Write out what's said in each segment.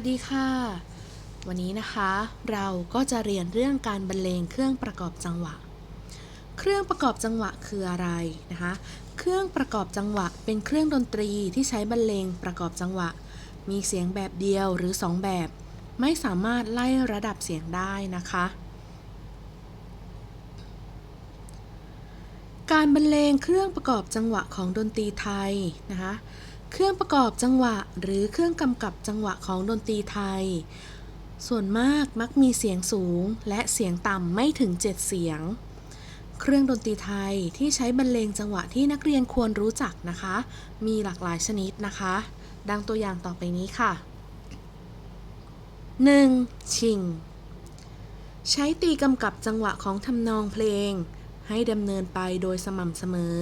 วัสดีค่ะ วันนี้นะคะเราก็จะเรียนเรื่องการบรรเลงเครื่องประกอบจังหวะ เครื่องประกอบจังหวะคืออะไรนะคะ เครื่องประกอบจังหวะ เป็นเครื่องดนตรีที่ใช้บรรเลงประกอบจังหวะ มีเสียงแบบเดียวหรือสองแบบ ไม่สามารถไล่ระดับเสียงได้นะคะ การบรรเลงเครื่องประกอบจังหวะของดนตรีไทยนะคะ เครื่องประกอบจังหวะหรือเครื่องกำกับจังหวะของดนตรีไทย ส่วนมากมักมีเสียงสูงและเสียงต่ำไม่ถึง 7 เสียง เครื่องดนตรีไทยที่ใช้บรรเลงจังหวะที่นักเรียนควรรู้จักนะคะ มีหลากหลายชนิดนะคะ ดังตัวอย่างต่อไปนี้ค่ะ 1. ชิง ใช้ตีกำกับจังหวะของทำนองเพลง ให้ดำเนินไปโดยสม่ำเสมอ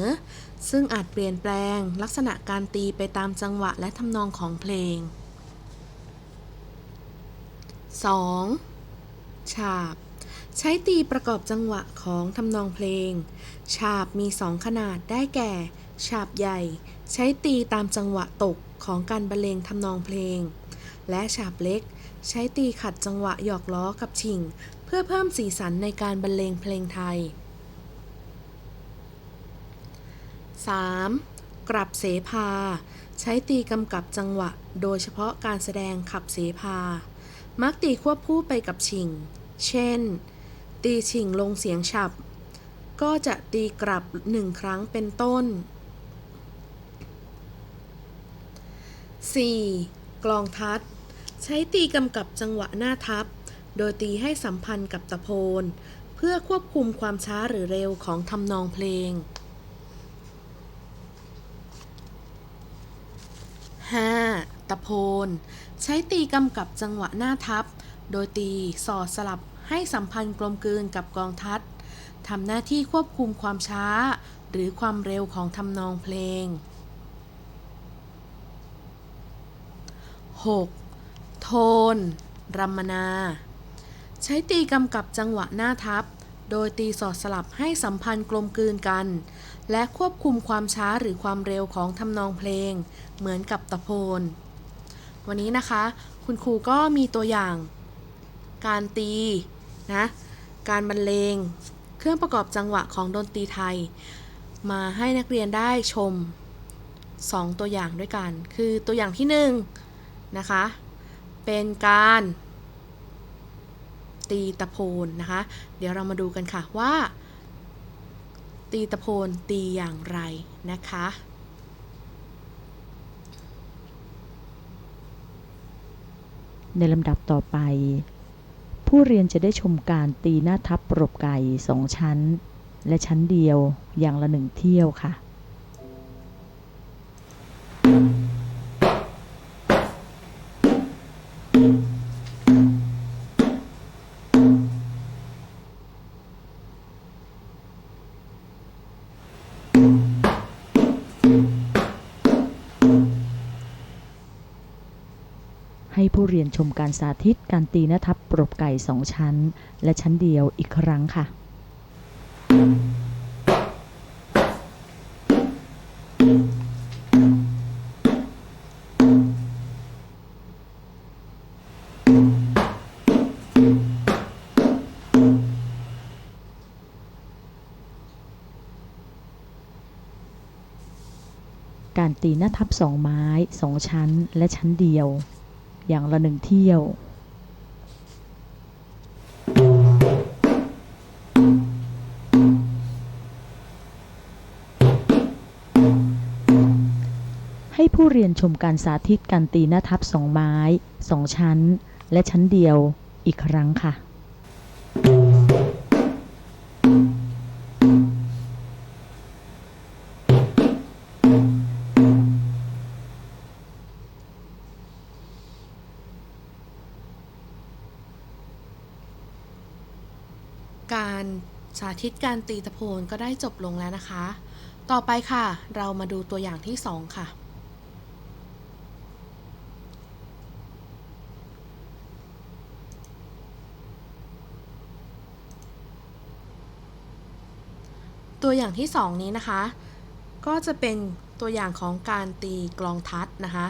ซึ่งอาจเปลี่ยนแปลงลักษณะการตีไปตามจังหวะและทำนองของเพลง 2. ฉาบ ใช้ตีประกอบจังหวะของทำนองเพลง ฉาบมีสองขนาดได้แก่ ฉาบใหญ่ ใช้ตีตามจังหวะตกของการบรรเลงทำนองเพลง และฉาบเล็ก ใช้ตีขัดจังหวะหยอกล้อกับชิง เพื่อเพิ่มสีสันในการบรรเลงเพลงไทย 3. กลับเสภา ใช้ตีกำกับจังหวะ โดยเฉพาะการแสดงขับเสภา มักตีควบคู่ไปกับชิง เช่น ตีชิงลงเสียงฉับ ก็จะตีกลับหนึ่งครั้งเป็นต้น 4. กลองทัด ใช้ตีกำกับจังหวะหน้าทับ โดยตีให้สัมพันธ์กับตะโพน เพื่อควบคุมความช้าหรือเร็วของทำนองเพลง ตะโพน ใช้ตีกำกับจังหวะหน้าทับ โดยตีสอดสลับให้สัมพันธ์กลมกลืนกับกองทัดทำหน้าที่ควบคุมความช้า หรือความเร็วของทำนองเพลง 6. โทน รัมมนา ใช้ตีกำกับจังหวะหน้าทับ โดยตีสอดสลับให้สัมพันธ์กลมกลืนกัน และควบคุมความช้าหรือความเร็วของทำนองเพลง เหมือนกับตะโพน วันนี้นะคะ คุณครูก็มีตัวอย่าง การตีนะ การบรรเลง เครื่องประกอบจังหวะของดนตรีไทย มาให้นักเรียนได้ชม 2 ตัวอย่างด้วยกัน คือตัวอย่างที่1นนะคะ เป็นการตีตะโพนนะคะ เดี๋ยวเรามาดูกันค่ะว่า ตีตะโพนตีอย่างไรนะคะ ในลำดับต่อไป ผู้เรียนจะได้ชมการตีหน้าทับปรบไก่สองชั้น และชั้นเดียวอย่างละหนึ่งเที่ยวค่ะ ให้ผู้เรียนชมการสาธิตการตีหน้าทับปรบไก่สองชั้น และชั้นเดียวอีกครั้งค่ะ การตีหน้าทับสองไม้สองชั้นและชั้นเดียว อย่างละหนึ่งเที่ยว ให้ผู้เรียนชมการสาธิตการตีหน้าทับสองไม้สองชั้น และชั้นเดียวอีกครั้งค่ะ การสาธิตการตีตะโพนก็ได้จบลงแล้วนะคะ ต่อไปค่ะ เรามาดูตัวอย่างที่ 2 ค่ะตัวอย่างที่ 2 นี้นะคะ ก็จะเป็นตัวอย่างของการตีกลองทัดนะคะ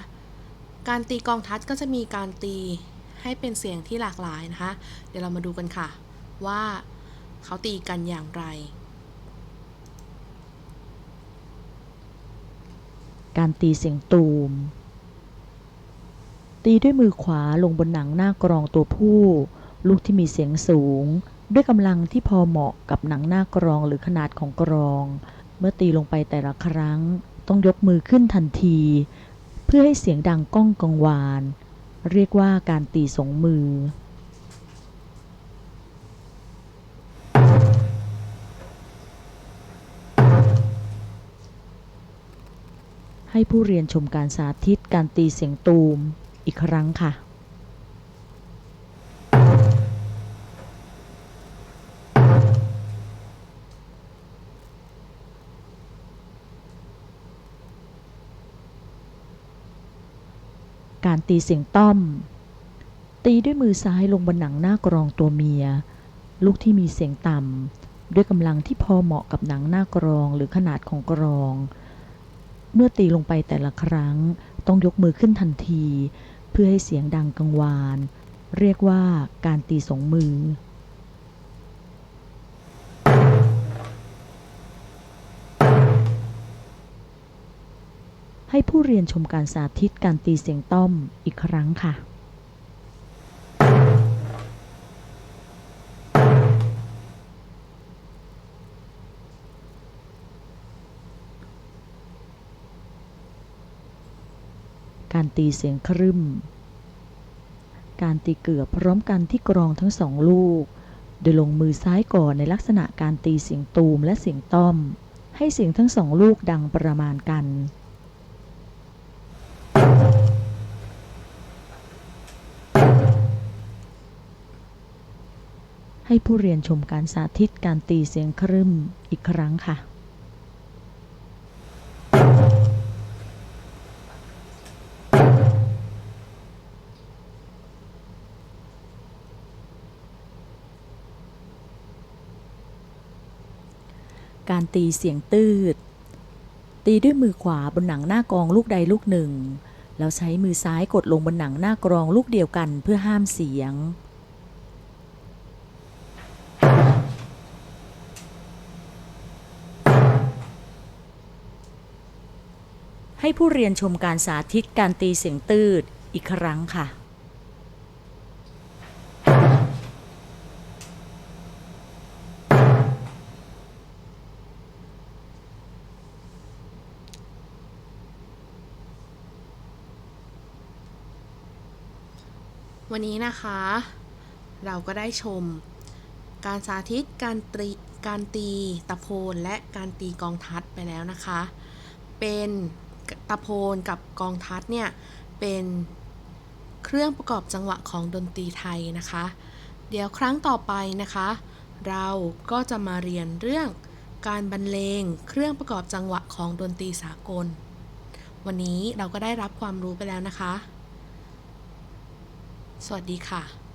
การตีกลองทัดก็จะมีการตีให้เป็นเสียงที่หลากหลายนะคะ เดี๋ยวเรามาดูกันค่ะ ว่า เขาตีกันอย่างไร การตีเสียงตูม ตีด้วยมือขวาลงบนหนังหน้ากรองตัวผู้ ลูกที่มีเสียงสูง ด้วยกำลังที่พอเหมาะกับหนังหน้ากรองหรือขนาดของกรอง เมื่อตีลงไปแต่ละครั้ง ต้องยกมือขึ้นทันที เพื่อให้เสียงดังก้องกังวาน เรียกว่าการตีสองมือ ให้ผู้เรียนชมการสาธิตการตีเสียงตูมอีกครั้งค่ะการตีเสียงต้อม ตีด้วยมือซ้ายลงบนหนังหน้ากรองตัวเมีย ลูกที่มีเสียงต่ำด้วยกำลังที่พอเหมาะกับหนังหน้ากรองหรือขนาดของกรอง เมื่อตีลงไปแต่ละครั้ง ต้องยกมือขึ้นทันที เพื่อให้เสียงดังกังวาน เรียกว่าการตีสองมือ ให้ผู้เรียนชมการสาธิตการตีเสียงต้อมอีกครั้งค่ะ การตีเสียงครึ่มการตีเกือบพร้อมกันที่กรองทั้งสองลูก โดยลงมือซ้ายก่อนในลักษณะการตีเสียงตูมและเสียงต้อม ให้เสียงทั้งสองลูกดังประมาณกันให้ผู้เรียนชมการสาธิตการตีเสียงครึ่มอีกครั้งค่ะ การตีเสียงตืด ตีด้วยมือขวาบนหนังหน้ากรองลูกใดลูกหนึ่ง แล้วใช้มือซ้ายกดลงบนหนังหน้ากรองลูกเดียวกันเพื่อห้ามเสียงให้ผู้เรียนชมการสาธิตการตีเสียงตืดอีกครั้งค่ะ วันนี้นะคะ เราก็ได้ชม การสาธิตการตีการตีตะโพนและการตีกองทัดไปแล้วนะคะ เป็นตะโพนกับกองทัดเนี่ยเป็นเครื่องประกอบจังหวะของดนตรีไทยนะคะ เดี๋ยวครั้งต่อไปนะคะ เราก็จะมาเรียนเรื่องการบรรเลงเครื่องประกอบจังหวะของดนตรีสากล วันนี้เราก็ได้รับความรู้ไปแล้วนะคะ สวัสดีค่ะ